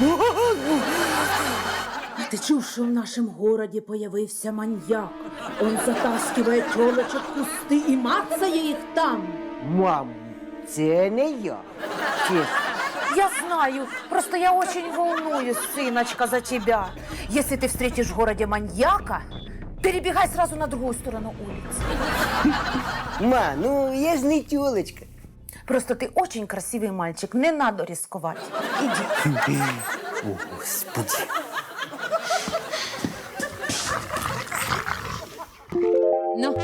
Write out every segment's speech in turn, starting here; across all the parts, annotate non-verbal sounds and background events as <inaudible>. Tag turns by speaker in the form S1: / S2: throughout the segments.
S1: Виталик. А ты чув, что в нашем городе появился маньяк? Он затаскивает телочек в кусты и мацає их там.
S2: Мам, це не я. Чесно.
S1: Я знаю, просто я очень волнуюсь, сыночка, за тебя. Если ты встретишь в городе маньяка, перебегай сразу на другую сторону улицы.
S2: Ма, ну я ж не тюлечка.
S1: Просто ты очень красивый мальчик, не надо рисковать. Иди.
S2: О, Господи.
S3: Ну,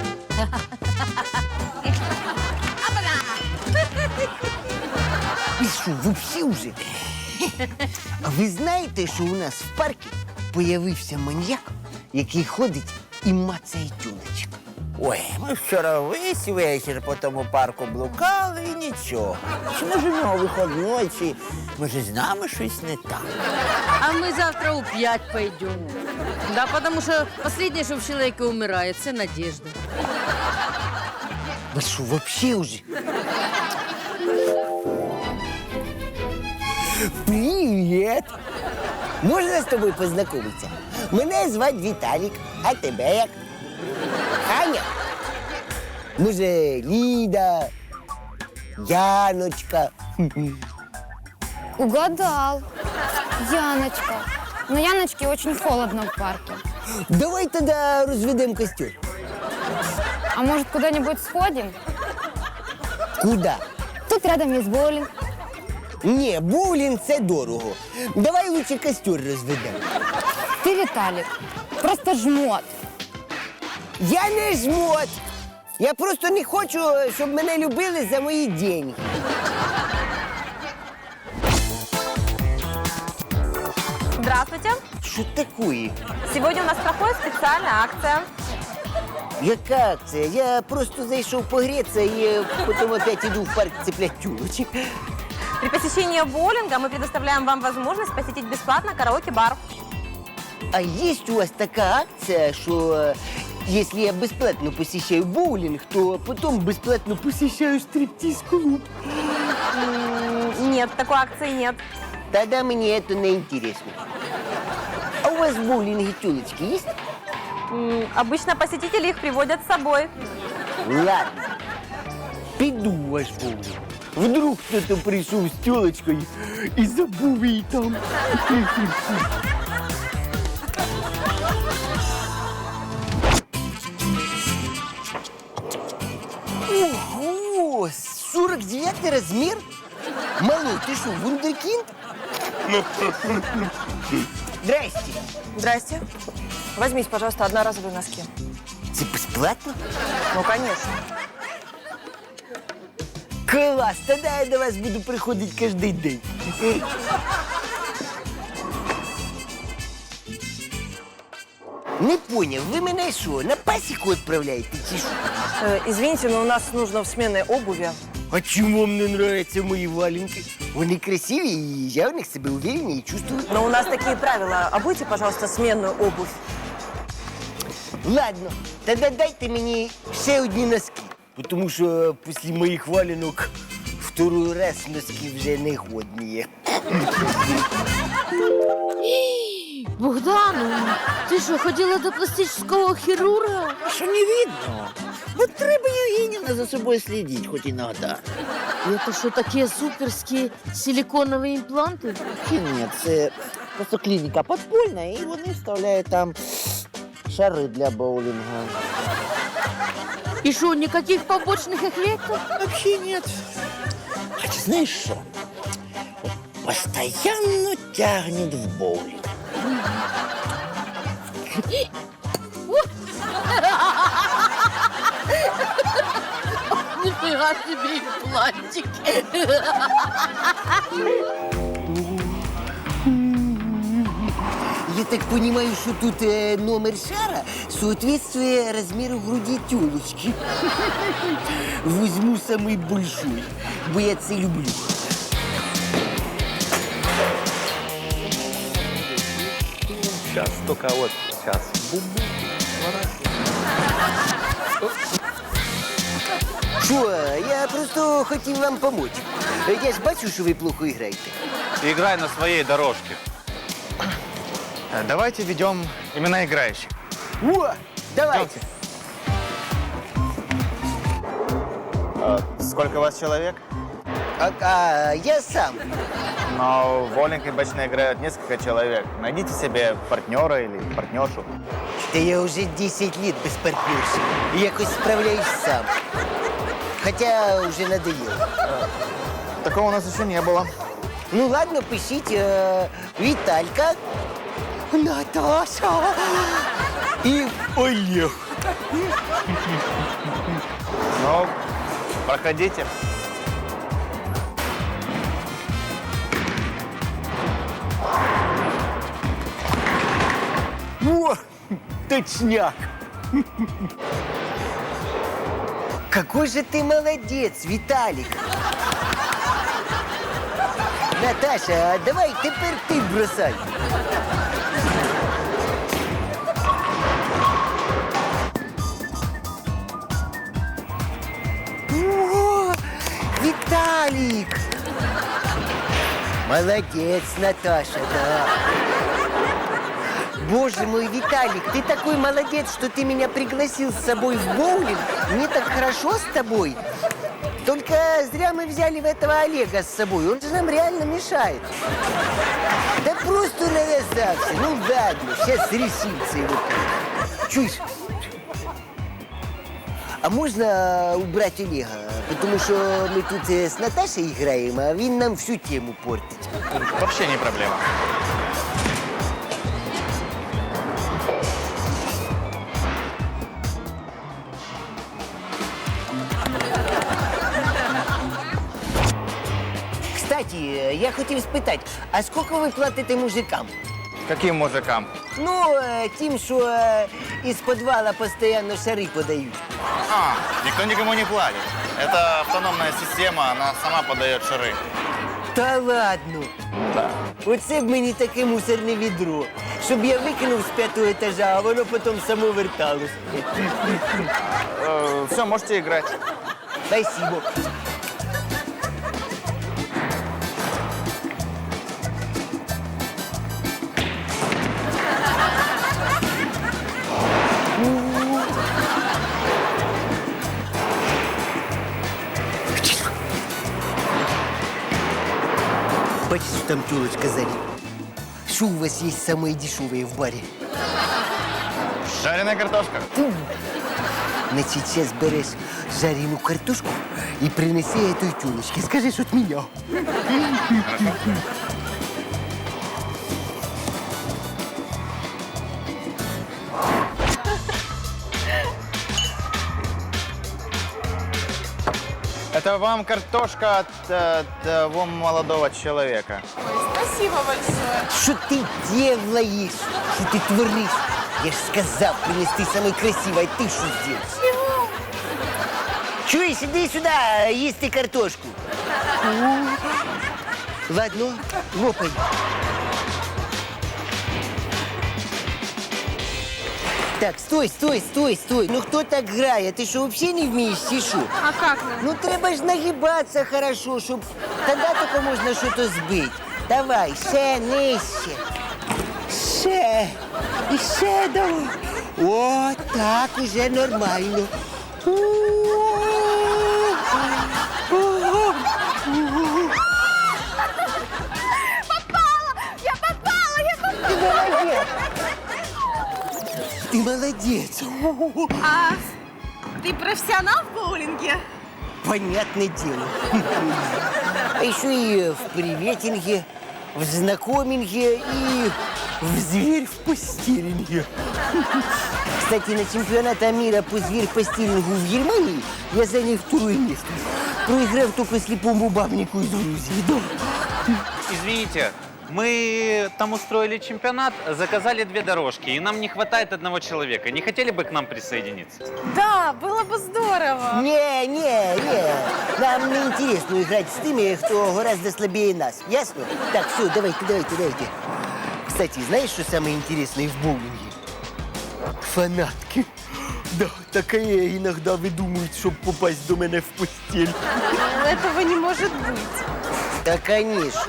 S2: І що, вообще уже? А ви знаєте, що у нас в парку появився маньяк, який ходить і мацає тюлечок?
S4: Ой, ми вчора весь вечір по тому парку блукали і нічого. Чи може в нього виходной, чи може з нами щось не так?
S3: а мы завтра у пять пойдем. Да, потому что последнее, что в человеке умирает, это надежда.
S2: Ви що, вообще уже? Привіт! Можна з тобою познайомитися? Мене звати Віталік, а тебе як? Аня? Може, Ліда, Яночка.
S5: Угадал. Яночка. Но Яночке очень холодно в парке.
S2: Давай тоді розведемо костер.
S5: А может, куда-нибудь сходим?
S2: Куда?
S5: Тут рядом есть боулинг.
S2: Ні, боулінг це дорого. Давай лучше костер розведемо.
S5: Ты, Виталик, просто жмот.
S2: Я не жмот. Я просто не хочу, щоб мене любили за мої деньги.
S6: Здравствуйте.
S2: Що такое?
S6: Сегодня у нас проходит специальная акция.
S2: Яка акція? Я просто зайшов погрітися і е, потім опять іду в парк цеплять тюлочек.
S6: При посещении боулинга мы предоставляем вам возможность посетить бесплатно караоке-бар.
S2: А є у вас така акція, що е, якщо я безплатно посещаю боулінг, то потім безплатно посещаю стриптиз-клуб.
S6: М, Нет, такой акции нет.
S2: Тогда мені це не інтересно. А у вас в боулінгі тюлочки є?
S6: М, Обычно посетители их приводят с собой.
S2: Ладно. Піду в ваш боулінг. Вдруг хто-то прийшов з тілочкою і забув її там. <laughs> Ого! 49 размер? Малой, ты что, вундеркинд? Здрасте.
S7: Здрасте. Возьмите, пожалуйста, одноразовые носки.
S2: Це безплатно?
S7: Ну, конечно.
S2: Клас, тоді я до вас буду приходити кожен день. Не поняв, ви мене що, на пасіку відправляєте чи що?
S7: Э, извините, но у нас нужно в сменной обуви.
S2: А чому вам не нравятся мої валенки? Вони красиві, і я в них себе увереннее чувствую.
S7: Но у нас такие правила. Обуйте, пожалуйста, сменную обувь.
S2: Ладно, тоді дайте мені ще одні носки. Тому що після моїх валенок второй раз носки вже не годні. <laughs>
S3: Богдану, ты что, ходила до пластического хирурга?
S4: А що не видно? Вот треба Євгенівна за собою слідити, хоч іноді.
S3: Это что, такие суперские силиконовые импланты?
S4: Чи ні, це просто клініка подпольна, і вони вставляють там шари для боулінга.
S3: И что, никаких побочных эффектов?
S4: Вообще нет. Хотя знаешь что? Вот Постоянно тягнет в боулинг.
S3: Нифига себе имплантик.
S2: Я так понимаю, что тут э, номер шара соответствует размеру груди тёлочки. Возьму самый большой, бо я це люблю.
S8: Сейчас, только вот сейчас.
S2: Що, я просто хотів вам допомогти. Я ж бачу, що ви плохо граєте.
S8: Играй на своей дорожке. Э, Давайте ведем имена играющих.
S2: О, давайте.
S8: Сколько у вас человек?
S2: А, а я сам
S8: Но в боулинг обычно играют несколько человек. Найдите себе партнера или партнершу.
S2: Та я вже 10 лет без партнерши. І якось справляюсь сам. Хоча вже надоело.
S8: Такого у нас еще не было.
S2: Ну ладно, пишіть е, Віталька, Наташа і Олег.
S8: Ну, проходите.
S2: О, точняк. Какой же ты молодец, Виталик. Наташа, а давай тепер ти бросай. О, Виталик! Молодец, Наташа, да. Боже мой, Виталик, ты такой молодец, что ты меня пригласил с собой в боулинг. Мне так хорошо с тобой. Только зря мы взяли в этого Олега с собой. Он же нам реально мешает. Да просто навязался. Ну ладно, сейчас решится его. Чуешь? А можно убрать Олега? Потому что мы тут э, с Наташей играем, а він нам всю тему портить.
S8: Вообще не проблема.
S2: я хотів спитати, а скільки ви платите мужикам?
S8: Каким мужикам?
S2: Ну, е, тим, що е, із підвала постійно шари подають.
S8: А, никто никому не платит. Это автономная система, она сама подает шары.
S2: Та ладно.
S8: Да.
S2: Оце б мені таке мусорне відро, щоб я викинув з п'ятого етажа, а воно потім само верталось.
S8: все, можете играть.
S2: Спасибо. Там тёлочка сзади. Что у вас есть самое дешевое в баре?
S8: Жареная картошка.
S2: Значит, сейчас берешь жареную картошку и принеси этой тёлочке. Скажешь от меня.
S8: Это вам картошка от э, того молодого человека.
S2: Что ты делаешь? Что ты творишь? Я ж сказал принести самое красивое, а ты что сделаешь? Чего? Чуешь, иди сюда, есть ты картошку. <laughs> Ладно, лопай. Так, стой, стой, стой, стой. Ну кто так грає? Ти що, вообще не вмієш, чи що?
S6: А как?
S2: Ну треба ж нагибатися хорошо, щоб тоді тільки можна щось збити. Давай, ще нижче. Ще. І ще давай. О, так уже нормально.
S6: Я
S2: Ти молодець.
S6: А ты профессионал в боулинге?
S2: Понятное дело. А еще и в приветинге, в знакоминге и в зверь в постелинге. Кстати, на чемпионата мира по зверь по стилингу в Германии я занял второе место. Проиграв только слепому бабнику из Грузии. Да.
S9: Извините, мы там устроили чемпионат, заказали две дорожки, и нам не хватает одного человека. Не хотели бы к нам присоединиться?
S6: Да, было бы здорово.
S2: Не, не, не. Нам не интересно играть с теми, кто гораздо слабее нас. Ясно? Так, все, давайте, давайте, давайте. Кстати, знаешь, что самое интересное в боулинге? Фанатки. Да, таке іноді видумують, щоб попасть до мене в постіль.
S6: Этого не может быть.
S2: Та, конечно.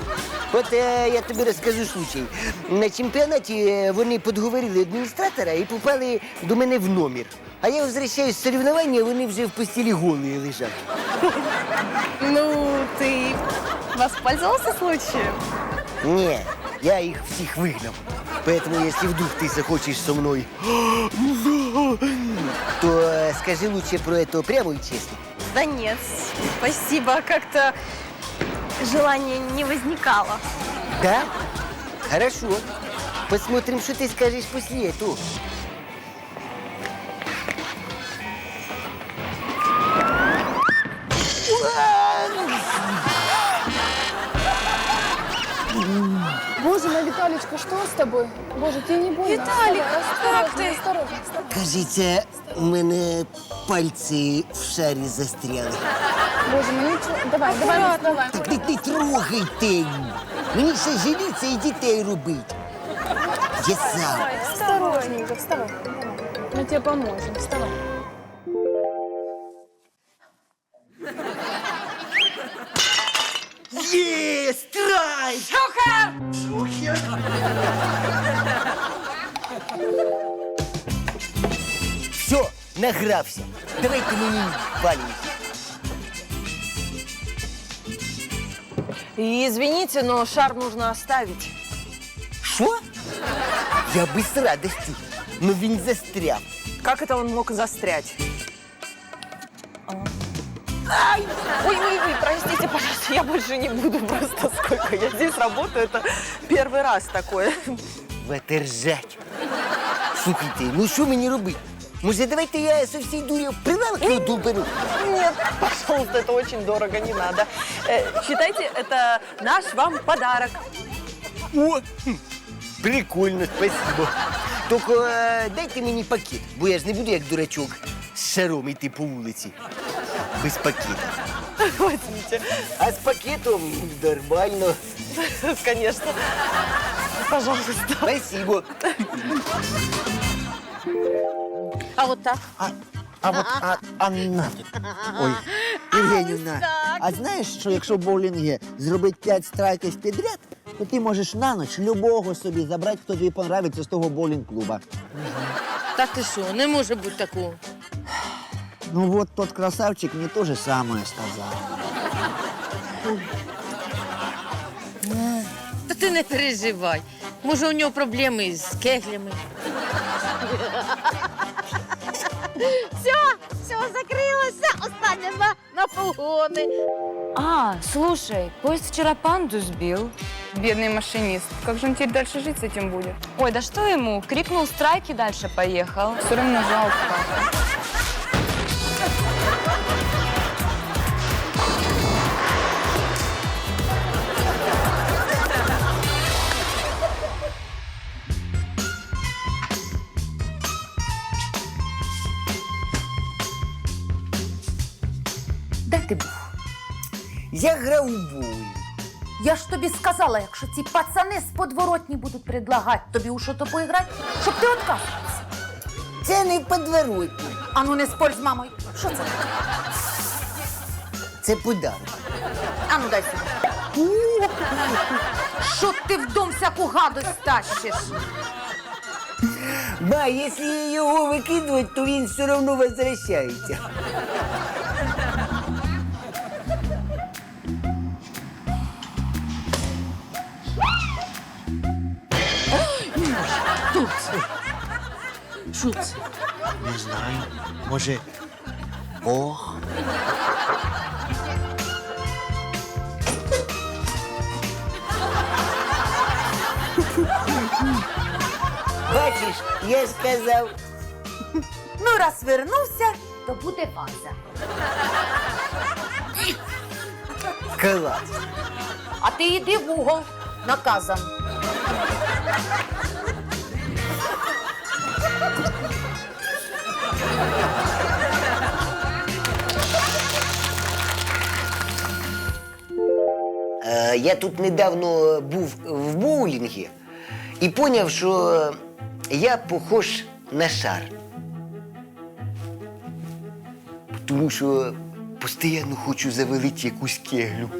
S2: От е, я тобі розкажу случай. На чемпіонаті е, вони підговорили адміністратора і попали до мене в номер. А я возвращаюсь з соревновання, вони вже в постілі голі лежать.
S6: Ну, ты воспользовался случаем?
S2: Не, я их всех выгнал. Поэтому, если вдруг ты захочешь со мной, то э, скажи лучше про это прямо и честно.
S6: Да нет, спасибо, как-то желания не возникало.
S2: Да? Хорошо. Посмотрим, что ты скажешь после этого.
S10: Боже мой, Виталичка, что с тобой? Боже, тебе не больно? Виталик, осторожно, осторожно, осторожно.
S2: Кажется, у мене пальці в шарі застряли.
S10: Боже мой, ничего. Давай, давай, давай, давай.
S2: Так не, не трогайте. Мені ще жениться і дітей робити. Я сам.
S10: Осторожненько, вставай. Мы тебе поможем, вставай.
S2: Є, страйк! Шухер! Шухер! Все, награвся. Давайте мені валенки.
S7: И извините, но шар нужно оставить.
S2: Що? Я би з радістю, но він застряв.
S7: Как это он мог застрять? Ай! Ой, ой, ой, простите, пожалуйста, я больше не буду просто сколько я здесь работаю, это первый раз такое.
S2: Ватержать. Слухайте, ну що мені робити? Може, давайте я со всій дурі прилавок не доберу?
S7: Нет, <laughs> пожалуйста, это очень дорого, не надо. Э, считайте, это наш вам подарок.
S2: О, хм, прикольно, спасибо. Тільки е, дайте мені пакет, бо я ж не буду як дурачок з шаром йти по вулиці. Без пакета.
S7: Возьмите.
S2: А з пакетом нормально.
S7: Конечно. Пожалуйста.
S2: Спасибо.
S3: А от так?
S4: А от а, а на. <laughs> Ой, Євгенівна, а знаєш, що якщо в боулінгі зробити 5 страйків підряд, то ти можеш на ніч любого собі забрати, хто тобі понравиться з того боулінг-клуба.
S3: Та ти що, не може бути такого.
S4: Ну вот тот красавчик мне то же самое сказал.
S3: Та ти не переживай. Може, у нього проблеми з кеглями.
S1: Все, закрилося. Останнє на, на полгони.
S5: А, слушай, поезд вчера панду сбил.
S10: Бедный машинист. Как же он теперь дальше жить с этим будет?
S5: Ой, да что ему? Крикнул страйк и дальше поехал.
S10: Все равно жалко.
S2: Я боулінг.
S1: Я ж тобі сказала, якщо ці пацани з подворотні будуть предлагати тобі у що-то поіграти, щоб ти відказувався.
S2: Це не подворотні.
S1: А ну не спорь з мамою. Що це?
S2: Це подарок.
S1: А ну дай сюди. Що ти в дом всяку гадость тащиш?
S2: Ма, якщо його викидувати, то він все одно возвращається.
S3: Що це?
S4: Не знаю. Може, Бог?
S2: Бачиш, я ж сказав.
S1: Ну, раз вернувся, то буде ваза.
S2: Клас.
S1: А ти йди в угол. Наказан.
S2: я тут недавно е, був в боулінгі і поняв, що я похож на шар. Тому що е, постійно хочу завелити якусь кеглю.